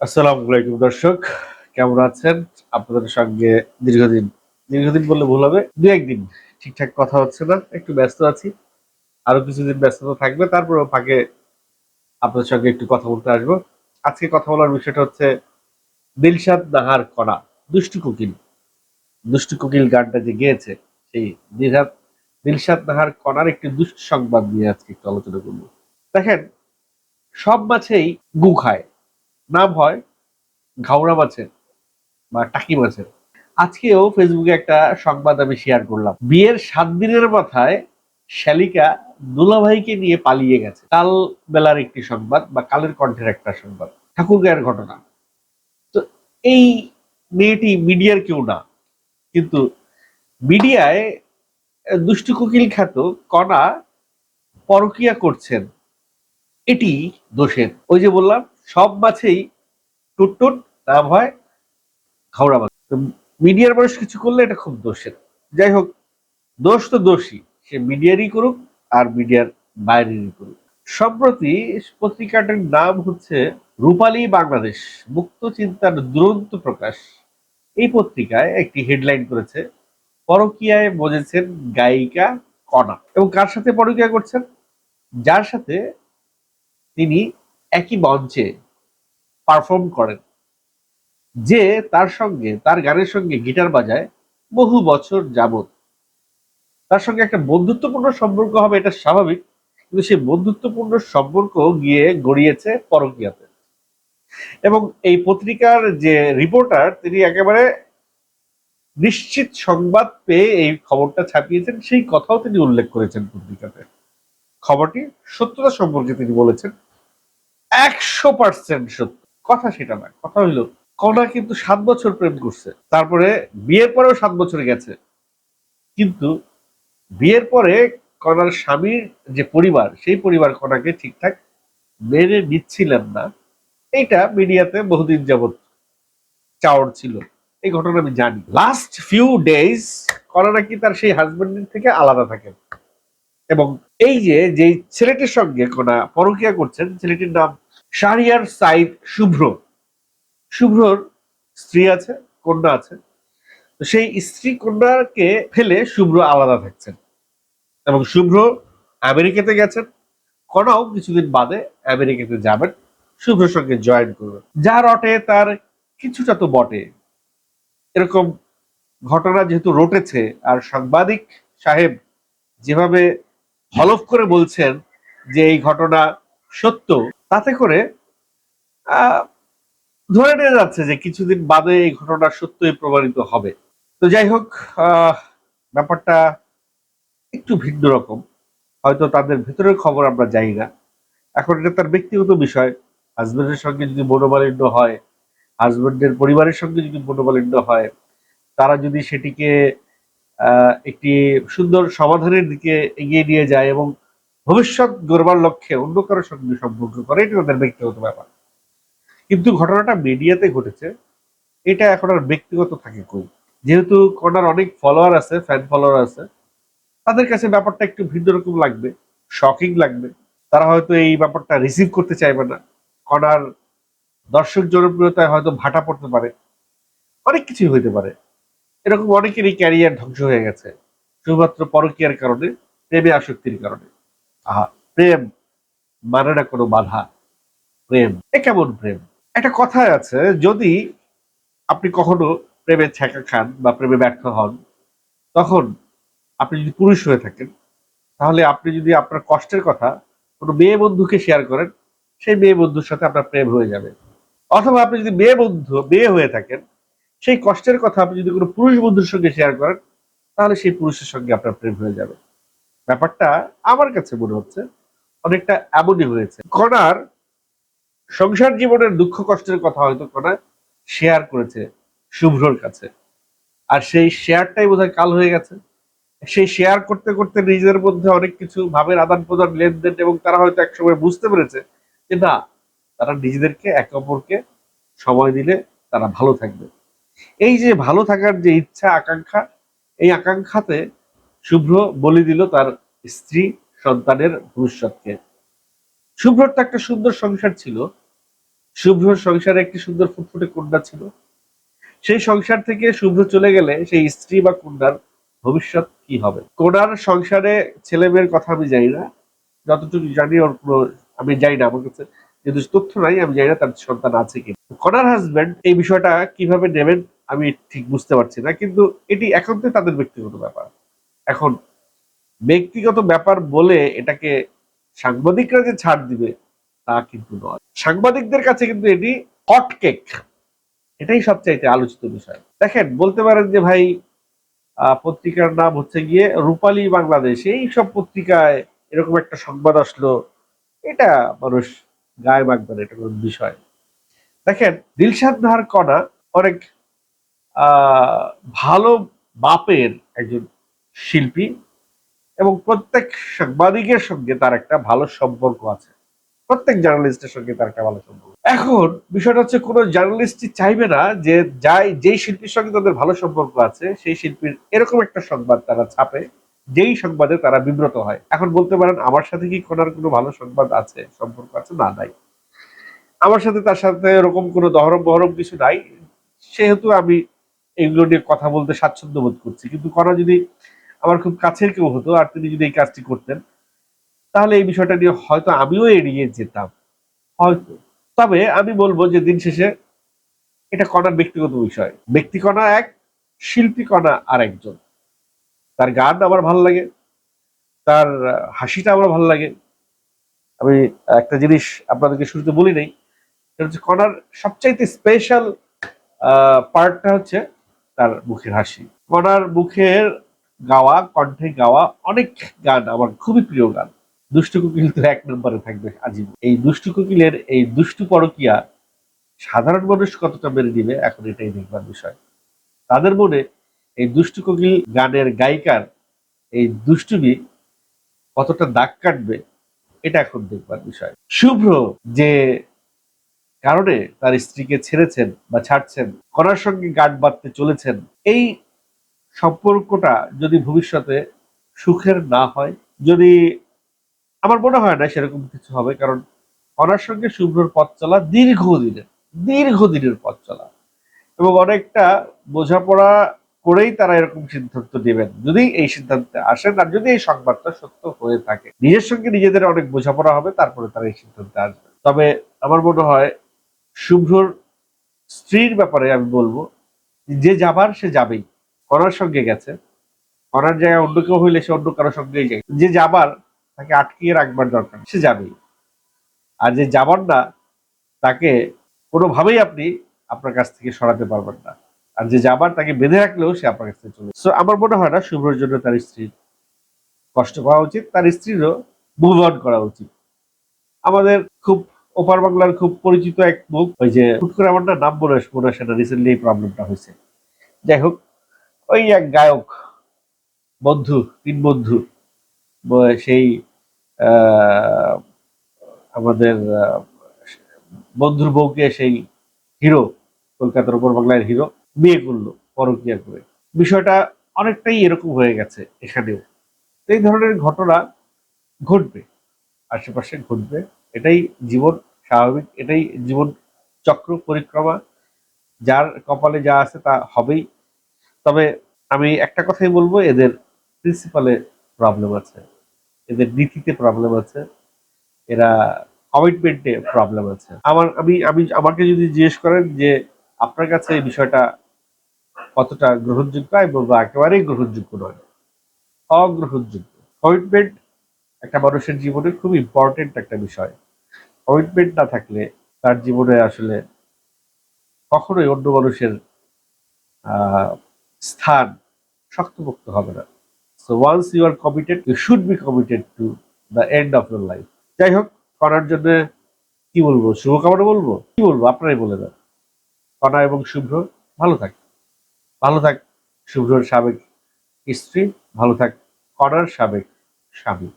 আসসালামু আলাইকুম দর্শক, কেমন আছেন? আপনাদের সঙ্গে দীর্ঘদিন দীর্ঘদিন বললে ভুল হবে, দু একদিন ঠিকঠাক কথা হচ্ছে না, একটু ব্যস্ত আছি, আরও কিছুদিন ব্যস্ততা থাকবে, তারপরেও ফাঁকে আপনাদের সঙ্গে একটু কথা বলতে আসব। আজকে কথা বলার বিষয়টা হচ্ছে দিলশাদ নাহার কণা, দুষ্টু কুকিল। দুষ্টু কুকিল গানটা যে গেয়েছে, সেই দিলহাদ দিলশাদ নাহার কণার একটি দুষ্ট সংবাদ নিয়ে আজকে একটু আলোচনা করব। দেখেন, সব মাছেই গু খায়। নাম হয় ঘাওড়া মাছের, বা টাকি মাছের। আজকেও ফেসবুকে একটা সংবাদ আমি শেয়ার করলাম। বিয়ের সাত দিনের মাথায় শালিকা দুলাভাইকে নিয়ে পালিয়ে গেছে। কাল বেলার একটি সংবাদ বা কালের কণ্ঠের একটা সংবাদ। ঠাকুরগাঁয়ের ঘটনা। তো এই মেয়েটি মিডিয়ার কেউ না, কিন্তু মিডিয়ায় দুষ্টু কোকিল খ্যাত কণা পরকিয়া করছেন। এটি দোষের। ওই যে বললাম সব মাছেই টুটটুট নাম হয় খাওড়া মাছ। মিডিয়ার মানুষ কিছু করলে এটা খুব দোষের। যাই হোক, দোষ তো দোষী সে মিডিয়ারই করুক আর মিডিয়ার বাইরেরই করুক। সম্প্রতি পত্রিকাটার নাম হচ্ছে রূপালী বাংলাদেশ, মুক্ত চিন্তার দুরন্ত প্রকাশ। এই পত্রিকায় একটি হেডলাইন করেছে, পরকিয়ায় মজেছেন গায়িকা কণা। এবং কার সাথে পরকিয়া করছেন? যার সাথে তিনি একই মঞ্চে পারফর্ম করেন, যে তার সঙ্গে, তার গানের সঙ্গে গিটার বাজায় বহু বছর যাবত তার সঙ্গে একটা বন্ধুত্বপূর্ণ সম্পর্ক হবে, এটা স্বাভাবিক, কিন্তু সেই বন্ধুত্বপূর্ণ সম্পর্ক গিয়ে গড়িয়েছে পরকিয়াতে। এবং এই পত্রিকার যে রিপোর্টার তিনি একেবারে নিশ্চিত সংবাদ পেয়ে এই খবরটা ছাপিয়েছেন, সেই কথাও তিনি উল্লেখ করেছেন পত্রিকাতে। খবরটি সত্যতা সম্পর্কে তিনি বলেছেন। একশো পার্সেন্ট সত্য। কথা সেটা না কথা হইল, কণা কিন্তু সাত বছর প্রেম করছে। তারপরে বিয়ের পরেও সাত বছর গেছে। কিন্তু বিয়ের পরে কণার স্বামীর যে পরিবার, সেই পরিবার কণাকে ঠিকঠাক মেনে নিচ্ছিলেন না। এইটা মিডিয়াতে বহুদিন যাবৎ চাওয়ার ছিল। এই ঘটনা আমি জানি। লাস্ট ফিউ ডেজ কণা নাকি তার সেই হাজবেন্ডের থেকে আলাদা থাকেন। এবং এই যে যে ছেলেটির সঙ্গে কোনা পরকিয়া করছেন, ছেলেটির নাম শাহরিয়ার সাইদ শুভ্র। শুভ্রর স্ত্রী আছে, কন্যা আছে। তো সেই স্ত্রী কন্যাকে ফেলে শুভ্র আলাদা থাকছেন। এবং শুভ্র আমেরিকাতে গেছেন। কণাও কিছুদিন বাদে আমেরিকাতে যাবেন। শুভ্রর সঙ্গে জয়েন করবেন। যা রটে, তার কিছুটা তো বটে। এরকম ঘটনা যেহেতু রটেছে, আর সাংবাদিক সাহেব যেভাবে হলফ করে বলছেন যে এই ঘটনা সত্য। তাতে করে ধরে নেওয়া যাচ্ছে যে কিছুদিন বাদে এই ঘটনা সত্যই প্রমাণিত হবে। তো যাই হোক ব্যাপারটা একটু ভিন্ন রকম। হয়তো তাদের ভেতরের খবর আমরা জানি না। এখন এটা তার ব্যক্তিগত বিষয়। হাজবেন্ডের সঙ্গে যদি মনোমালিন্য হয়, হাজবেন্ডের পরিবারের সঙ্গে যদি মনোমালিন্য হয়, তারা যদি সেটিকে একটি সুন্দর সমাধানের দিকে এগিয়ে নিয়ে যায় এবং ভবিষ্যৎ গড়বার লক্ষ্যে অন্য কারোর সঙ্গে সম্পর্ক করে, এটা তাদের ব্যক্তিগত ব্যাপার। কিন্তু ঘটনাটা মিডিয়াতে ঘটেছে, এটা এখন আর ব্যক্তিগত থাকে কই? যেহেতু কনার অনেক ফলোয়ার আছে ফ্যান ফলোয়ার আছে, তাদের কাছে ব্যাপারটা একটু ভিন্ন রকম লাগবে শকিং লাগবে। তারা হয়তো এই ব্যাপারটা রিসিভ করতে চাইবে না। কনার দর্শক জনপ্রিয়তায় হয়তো ভাটা পড়তে পারে। অনেক কিছুই হইতে পারে। এরকম অনেকেরই ক্যারিয়ার ধ্বংস হয়ে গেছে। শুধুমাত্র পরকীয়ার কারণে, প্রেমে আসক্তির কারণে। প্রেম মানে কোনো বাধা, প্রেম, এ কেমন প্রেম? একটা কথায় আছে, যদি আপনি কখনো প্রেমে ছ্যাঁকা খান বা প্রেমে ব্যর্থ হন, তখন আপনি যদি পুরুষ হয়ে থাকেন, তাহলে আপনি যদি আপনার কষ্টের কথা কোনো মেয়ে বন্ধুকে শেয়ার করেন, সেই মেয়ে বন্ধুর সাথে আপনার প্রেম হয়ে যাবে। অথবা আপনি যদি মেয়ে বন্ধু, মেয়ে হয়ে থাকেন, সেই কষ্টের কথা আপনি যদি কোনো পুরুষ বন্ধুর সঙ্গে শেয়ার করেন, তাহলে সেই পুরুষের সঙ্গে আপনার প্রেম হয়ে যাবে। ব্যাপারটা আমার কাছে মনে হচ্ছে অনেকটা এমনই হয়েছে। কণার সংসার জীবনের দুঃখ কষ্টের কথা হয়তো কণা শেয়ার করেছে শুভ্রর কাছে। আর সেই শেয়ারটাই বোধহয় কাল হয়ে গেছে। সেই শেয়ার করতে করতে নিজেদের মধ্যে অনেক কিছু ভাবের আদান প্রদান লেনদেন এবং তারা হয়তো একসময় বুঝতে পেরেছে যে না, তারা নিজেদেরকে একে অপরকে সময় দিলে তারা ভালো থাকবে। এই যে ভালো থাকার যে ইচ্ছা, আকাঙ্ক্ষা, এই আকাঙ্ক্ষাতে শুভ্র বলি দিল তার স্ত্রী সন্তানের ভবিষ্যৎকে। শুভ্রর তো একটা সুন্দর সংসার ছিল। শুভ্র সংসারে একটি সুন্দর ফুটফুটে কন্যা ছিল। সেই সংসার থেকে শুভ্র চলে গেলে সেই স্ত্রী বা কন্যার ভবিষ্যৎ কি হবে? কোনার সংসারে ছেলে মেয়ের কথা আমি জানি না। যতটুকু জানি ওর কোনো, আমি জানি না আমার কাছে যেহেতু তথ্য নাই, আমি জানি না তার সন্তান আছে কি কনার হাজবেন্ড এই বিষয়টা কীভাবে নেবেন আমি ঠিক বুঝতে পারছি না, কিন্তু এটি এখন তাদের ব্যক্তিগত ব্যাপার। এখন ব্যক্তিগত ব্যাপার বলে এটাকে সাংবাদিকরা যে ছাড় দিবে, তা কিন্তু নয়। সাংবাদিকদের কাছে কিন্তু এটি হট কেক। এটাই সবচাইতে আলোচিত বিষয়। দেখেন, বলতে পারেন যে ভাই পত্রিকার নাম হচ্ছে গিয়ে রূপালী বাংলাদেশ। এই সব পত্রিকায় এরকম একটা সংবাদ আসলো, এটা মানুষ গায়ে মাখবে এটা কোনো বিষয়। দেখেন, দিলশাদ নাহার কণা অনেক ভালো বাপের একজন শিল্পী এবং প্রত্যেক সাংবাদিকের সঙ্গে তার একটা ভালো সম্পর্ক আছে। প্রত্যেক জার্নালিস্টের সঙ্গে তার একটা ভালো সম্পর্ক। এখন বিষয়টা হচ্ছে কোনো জার্নালিস্টই চাইবে না যে যাই, যেই শিল্পীর সঙ্গে তাদের ভালো সম্পর্ক আছে, সেই শিল্পীর এরকম একটা সংবাদ তারা ছাপে, যেই সংবাদে তারা বিব্রত হয়। এখন বলতে পারেন, আমার সাথে কি কোনার কোনো ভালো সংবাদ আছে, সম্পর্ক আছে? না, নাই। আমার সাথে তার সাথে এরকম কোনো দহরম বহরম কিছু নাই। সেহেতু আমি এগুলো নিয়ে কথা বলতে স্বাচ্ছন্দ্য বোধ করছি। কিন্তু করা যদি আমার খুব কাছের কেউ হতো আর তিনি যদি এই কাজটি করতেন, তাহলে এই বিষয়টা নিয়ে হয়তো আমিও এড়িয়ে যেতাম। হয়তো। তবে আমি বলব যে দিন শেষে এটা কণার ব্যক্তিগত বিষয়। ব্যক্তি কণা এক শিল্পী কণা আর একজন তার গান আমার ভালো লাগে, তার হাসিটা আমার ভালো লাগে। আমি একটা জিনিস আপনাদেরকে শুরুতে বলি নেই, সেটা হচ্ছে কণার সবচাইতে স্পেশাল পার্টটা হচ্ছে তার মুখের হাসি। কণার মুখের গাওয়া, কণ্ঠে গাওয়া অনেক গান আমার খুবই প্রিয় গান। দুষ্টু কোকিল তো এক নম্বরে থাকবে আজীবন এই দুষ্টু কোকিলের এই দুষ্টু পরকিয়া সাধারণ মানুষ কতটা মেরে নিবে এখন এটাই দেখবার বিষয়। তাদের মনে এই দুষ্টু কোকিল গানের গায়িকার এই দুষ্টুমি কতটা দাগ কাটবে এটা এখন দেখবার বিষয়। শুভ্র যে কারণে তার স্ত্রীকে ছেড়েছেন বা ছাড়ছেন, করার সঙ্গে গান বাঁধতে চলেছেন, এই সম্পর্কটা যদি ভবিষ্যতে সুখের না হয়, যদি আমার মনে হয় না সেরকম কিছু হবে, কারণ কনার সঙ্গে শুভ্রর পথ চলা দীর্ঘদিনের দীর্ঘদিনের পথ চলা। এবং অনেকটা বোঝাপড়া করেই তারা এরকম সিদ্ধান্ত নেবেন, যদি এই সিদ্ধান্তে আসেন আর যদি এই সংবাদটা সত্য হয়ে থাকে। নিজের সঙ্গে নিজেদের অনেক বোঝাপড়া হবে, তারপরে তারা এই সিদ্ধান্তে আসবে। তবে আমার মনে হয় শুভ্রর স্ত্রীর ব্যাপারে আমি বলব, যে যাবার সে যাবেই। কনার সঙ্গে গেছে। কনার জায়গায় অন্য কেউ হইলে সে অন্য কারোর সঙ্গেই যায়। যে যাবার, তাকে আটকিয়ে রাখবার দরকার সে যাবেই। আর যে যাবার না, তাকে কোনোভাবেই আপনি আপনার কাছ থেকে সরাতে পারবেন না। আর যে যাবার, তাকে বেঁধে রাখলেও সে আপনার কাছ থেকে চলে সো আমার মনে হয় না শুভ্রর জন্য তার স্ত্রীর কষ্ট পাওয়া উচিত, তার স্ত্রীরও মুভ অন করা উচিত। আমাদের খুব ওপার বাংলার খুব পরিচিত এক মুখ, ওই যে হুট করে আমার না নাম আস- মনে আসে না রিসেন্টলি এই প্রবলেমটা হয়েছে। যাই হোক ওই এক গায়ক, বন্ধু, তিন বন্ধু সেই আমাদের বন্ধুর বউকে সেই হিরো, কলকাতার উপর বাংলার হিরো, বিয়ে করল পরকিয়া করে। বিষয়টা অনেকটাই এরকম হয়ে গেছে এখানেও। এই ধরনের ঘটনা ঘটবে, আশেপাশে ঘটবে, এটাই জীবন স্বাভাবিক, এটাই জীবন চক্র, পরিক্রমা, যার কপালে যা আছে তা হবেই। তবে আমি একটা কথাই বলব, এদের প্রিন্সিপালে প্রবলেম আছে। এদের নীতিতে প্রবলেম আছে। এরা কমিটমেন্টে প্রবলেম আছে। আমার, আমি আমি আমাকে যদি জিজ্ঞেস করেন যে আপনার কাছে এই বিষয়টা কতটা গ্রহণযোগ্য আমি বলব একেবারেই গ্রহণযোগ্য নয়, অগ্রহণযোগ্য। কমিটমেন্ট একটা মানুষের জীবনে খুব ইম্পর্টেন্ট একটা বিষয়। কমিটমেন্ট না থাকলে তার জীবনে আসলে কখনোই অন্য মানুষের স্থান শক্তপোক্ত হবে না। So once you are committed you should be committed to the end of your life যাই হোক, করার জন্য কি বলব? শুভকামনা বলব? কি বলব? আপনারাই বলে দেন। কণা এবং শুভ্র, ভালো থাক। ভালো থাক শুভ্রর সাবেক স্ত্রী, ভালো থাক কণার সাবেক স্বামী।